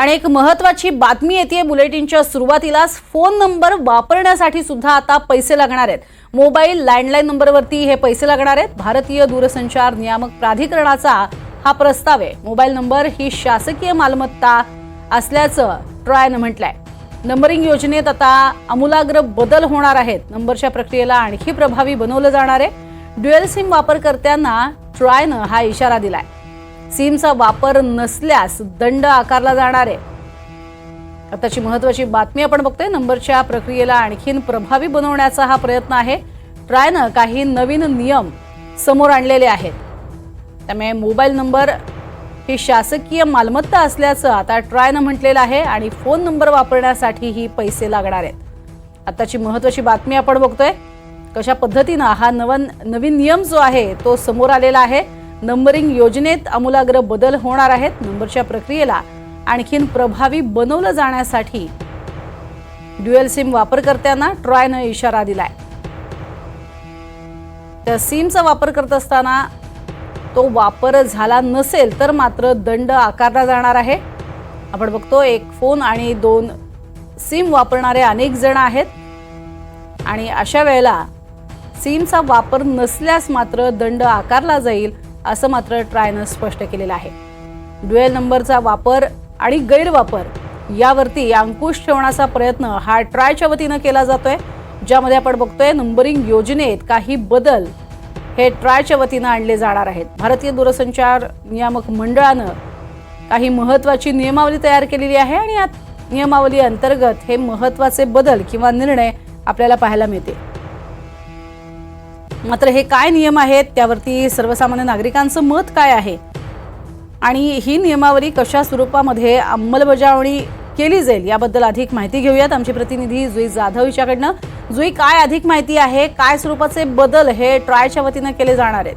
आणि एक महत्वाची बातमी येते बुलेटिनच्या सुरुवातीलाच फोन नंबर वापरण्यासाठी सुद्धा आता पैसे लागणार आहेत. मोबाईल लँडलाईन नंबरवरती हे पैसे लागणार आहेत. भारतीय दूरसंचार नियामक प्राधिकरणाचा हा प्रस्ताव आहे. मोबाईल नंबर ही शासकीय मालमत्ता असल्याचं ट्रॉयनं म्हटलंय. नंबरिंग योजनेत आता आमूलाग्र बदल होणार आहेत. नंबरच्या प्रक्रियेला आणखी प्रभावी बनवलं जाणार आहे. ड्युएल सिम वापरकर्त्यांना ट्रॉयनं हा इशारा दिलाय. सिमचा वापर नसल्यास दंड आकारला जाणार आहे. आताची महत्वाची बातमी आपण बघतोय नंबरच्या प्रक्रियेला आणखीन प्रभावी बनवण्याचा हा प्रयत्न आहे. ट्रायनं काही नवीन नियम समोर आणलेले आहेत. त्यामुळे मोबाईल नंबर ही शासकीय मालमत्ता असल्याचं आता ट्रायनं म्हटलेलं आहे आणि फोन नंबर वापरण्यासाठीही पैसे लागणार आहेत. आताची महत्वाची बातमी आपण बघतोय कशा पद्धतीनं हा नवन नवीन नियम जो आहे तो समोर आलेला आहे. नंबरिंग योजनेत आमूलाग्र बदल होणार आहेत. नंबरच्या प्रक्रियेला आणखीन प्रभावी बनवलं जाण्यासाठी ड्युएल सिम वापरकर्त्यांना ट्रॉयनं इशारा दिलाय. त्या सिमचा वापर करत असताना तो वापर झाला नसेल तर मात्र दंड आकारला जाणार आहे. आपण बघतो एक फोन आणि दोन सिम वापरणारे अनेक जण आहेत. आणि अशा वेळेला सिमचा वापर नसल्यास मात्र दंड आकारला जाईल. असं मात्र ट्रायनं स्पष्ट केलेलं आहे. ड्युएल नंबरचा वापर आणि गैरवापर यावरती अंकुश ठेवण्याचा प्रयत्न हा ट्रायच्या वतीनं केला जातोय. ज्यामध्ये आपण बघतोय नंबरिंग योजनेत काही बदल हे ट्रायच्या वतीनं आणले जाणार आहेत. भारतीय दूरसंचार नियामक मंडळानं काही महत्वाची नियमावली तयार केलेली आहे आणि या नियमावली अंतर्गत हे महत्त्वाचे बदल किंवा निर्णय आपल्याला पाहायला मिळते मात्र हे काय नियम आहेत? त्यावरती सर्वसामान्य नागरिकांचं मत काय आहे? आणि ही नियमावली कशा स्वरूपामध्ये अंमलबजावणी केली जाईल याबद्दल अधिक माहिती घेऊयात. आमचे प्रतिनिधी जुई जाधव हिच्याकडनं. जुई काय अधिक माहिती आहे? काय स्वरूपाचे बदल हे ट्रायच्या वतीनं केले जाणार आहेत?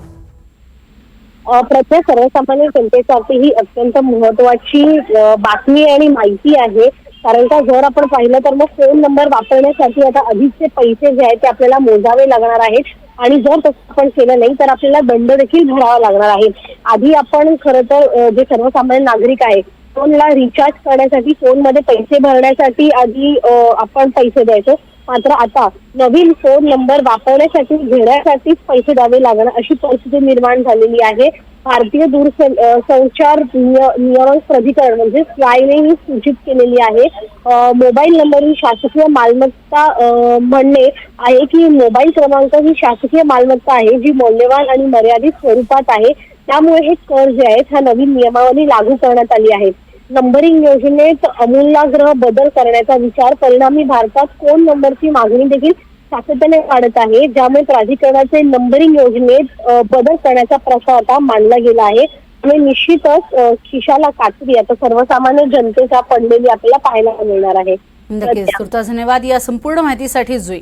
प्रत्येक सर्वसामान्य जनतेसाठी ही अत्यंत महत्वाची बातमी आणि माहिती आहे. कारण का जर आपण पाहिलं तर मग फोन नंबर वापरण्यासाठी आता अधिकचे पैसे जे आहेत ते आपल्याला मोजावे लागणार आहेत. आणि जर तसं आपण केलं नाही तर आपल्याला दंड देखील भरावा लागणार आहे. आधी आपण खरं तर जे सर्वसामान्य नागरिक आहे फोनला रिचार्ज करण्यासाठी फोनमध्ये पैसे भरण्यासाठी आधी आपण पैसे द्यायचो. मात्र आता नवीन फोन नंबर वापरण्यासाठी घेण्यासाठीच पैसे द्यावे लागणार अशी परिस्थिती निर्माण झालेली आहे. भारतीय दूरसंचार नियमन प्राधिकरण म्हणजे स्वाईने ही सूचित केलेली आहे. मोबाईल नंबर ही शासकीय मालमत्ता म्हणणे आहे की मोबाईल क्रमांक ही शासकीय मालमत्ता आहे जी मौल्यवान आणि मर्यादित स्वरूपात आहे. त्यामुळे हे कर जे आहेत ह्या नवीन नियमावली लागू करण्यात आली आहे. नंबरिंग योजनेत अमूलाग्र बदल करण्याचा विचार परिणामी भारतात फोन नंबरची मागणी देखील सातत्याने वाढत आहे ज्यामुळे प्राधिकरणाचे नंबरिंग योजनेत बदल करण्याचा प्रस्ताव आता मांडला गेला आहे. आणि निश्चितच खिशाला कात्री आता सर्वसामान्य जनतेचा पडलेली आपल्याला पाहायला मिळणार आहे. धन्यवाद. या संपूर्ण माहितीसाठी जुई.